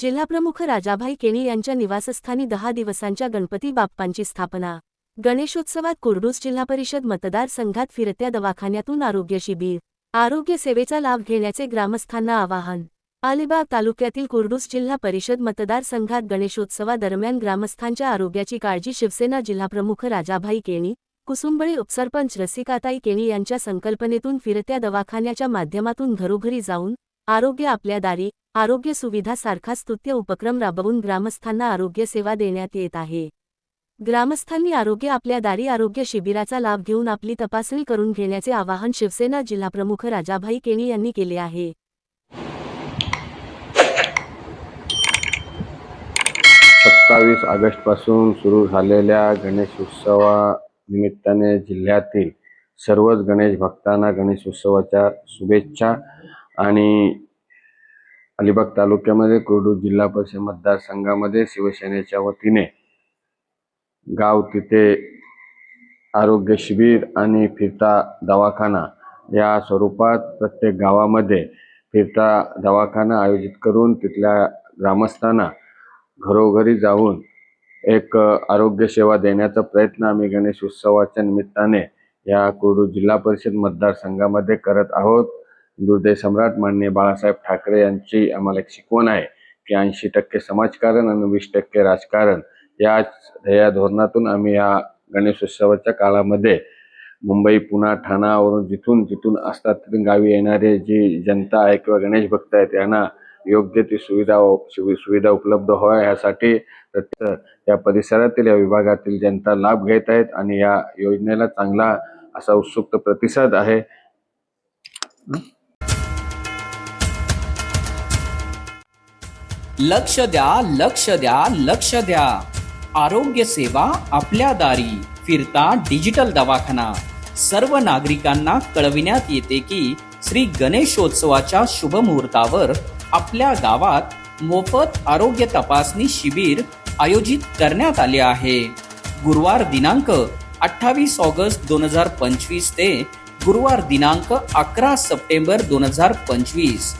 जिल्हाप्रमुख राजाभाई केणी यांच्या निवासस्थानी दहा दिवसांच्या गणपती बाप्पांची स्थापना. गणेशोत्सवात कुर्डूस जिल्हा परिषद मतदारसंघात फिरत्या दवाखान्यातून आरोग्य शिबिर. आरोग्य सेवेचा लाभ घेण्याचे ग्रामस्थांना आवाहन. अलिबाग तालुक्यातील कुर्डूस जिल्हा परिषद मतदारसंघात गणेशोत्सवादरम्यान ग्रामस्थांच्या आरोग्याची काळजी शिवसेना जिल्हाप्रमुख राजाभाई केणी कुसुंबळी उपसरपंच रसिकाताई केणी यांच्या संकल्पनेतून फिरत्या दवाखान्याच्या माध्यमातून घरोघरी जाऊन आरोग्य आपल्या दारी आरोग्य सुविधासारखा स्तुत्य उपक्रम राबवून ग्रामस्थांना आरोग्य सेवा देण्यात येत आहे. ग्रामस्थांनी आरोग्य आपल्या दारी आरोग्य शिबिराचा लाभ घेऊन आपली तपासणी करून घेण्याचे आवाहन शिवसेना जिल्हाप्रमुख राजाभाई केणी यांनी केले आहे. सत्तावीस ऑगस्टपासून सुरू झालेल्या गणेश उत्सवानिमित्ताने जिल्ह्यातील सर्वच गणेश भक्तांना गणेश उत्सवाच्या शुभेच्छा आणि अलिबाग तालुक्यामध्ये कुर्डू जिल्हा परिषद मतदारसंघामध्ये शिवसेनेच्या वतीने गाव तिथे आरोग्य शिबिर आणि फिरता दवाखाना या स्वरूपात प्रत्येक गावामध्ये फिरता दवाखाना आयोजित करून तिथल्या ग्रामस्थांना घरोघरी जाऊन एक आरोग्य सेवा देण्याचा प्रयत्न आम्ही गणेश उत्सवाच्या निमित्ताने या कुर्डू जिल्हा परिषद मतदारसंघामध्ये करत आहोत. दुर्दय सम्राट माननीय बाळासाहेब ठाकरे यांची आम्हाला एक शिकवण आहे की ऐंशी टक्के समाजकारण आणि वीस टक्के राजकारण याच ध्येया धोरणातून आम्ही या गणेशोत्सवाच्या काळामध्ये मुंबई पुणा ठाणावरून जिथून जिथून असतात तिथून गावी येणारे जी जनता आहे किंवा गणेश भक्त आहेत यांना योग्य ती सुविधा सुविधा उपलब्ध व्हाव्या यासाठी या परिसरातील या विभागातील जनता लाभ घेत आहेत आणि या योजनेला चांगला असा उत्सुक प्रतिसाद आहे. लक्ष द्या लक्ष द्या लक्ष द्या. आरोग्य सेवा आपल्या दारी फिरता डिजिटल दवाखाना. सर्व नागरिकांना कळविण्यात येते की श्री गणेशोत्सवाच्या शुभ मुहूर्तावर आपल्या गावात मोफत आरोग्य तपासणी शिबिर आयोजित करण्यात आले आहे. गुरुवार दिनांक अठ्ठावीस ऑगस्ट दोन हजार पंचवीस ते गुरुवार दिनांक अकरा सप्टेंबर दोन हजार पंचवीस.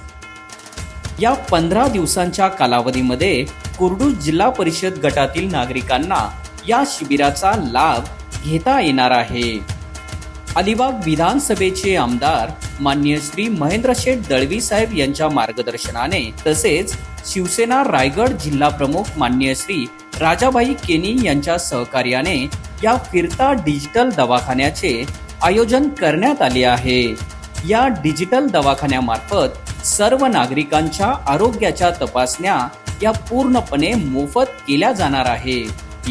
या पंधरा दिवसांच्या कालावधीमध्ये कुर्डू जिल्हा परिषद गटातील नागरिकांना या शिबिराचा लाभ घेता येणार आहे. अलिबाग विधानसभेचे आमदार मान्य श्री महेंद्र शेठ दळवी साहेब यांच्या मार्गदर्शनाने तसेच शिवसेना रायगड जिल्हा प्रमुख मान्य श्री राजाबाई केनी यांच्या सहकार्याने या फिरता डिजिटल दवाखान्याचे आयोजन करण्यात आले आहे. या डिजिटल दवाखान्यामार्फत सर्व नागरिकांच्या आरोग्याच्या तपासण्या या पूर्णपणे मोफत केल्या जाणार आहे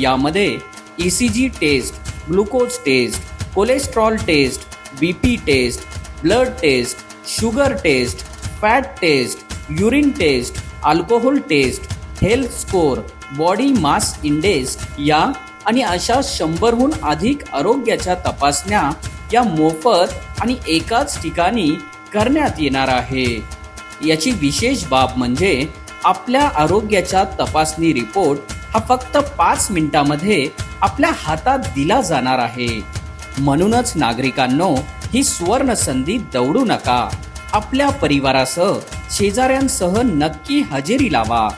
यामध्ये ECG test glucose test cholesterol test BP test blood test sugar test fat test urine test alcohol test health score body mass index या आणि अशा शंभरहून अधिक आरोग्याच्या तपासण्या या मोफत आणि एकाच ठिकाणी करण्यात येणार आहे. याची विशेष बाब म्हणजे आपल्या आरोग्याच्या तपासणी रिपोर्ट हा फक्त पाच मिनिटामध्ये आपल्या हातात दिला जाणार आहे. म्हणूनच नागरिकांनो ही सुवर्ण संधी दवडू नका. आपल्या परिवारासह शेजाऱ्यांसह नक्की हजेरी लावा.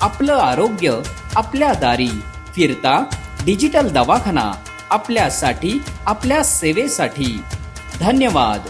आपलं आरोग्य आपल्या दारी. फिरता डिजिटल दवाखाना आपल्यासाठी आपल्या सेवेसाठी. धन्यवाद.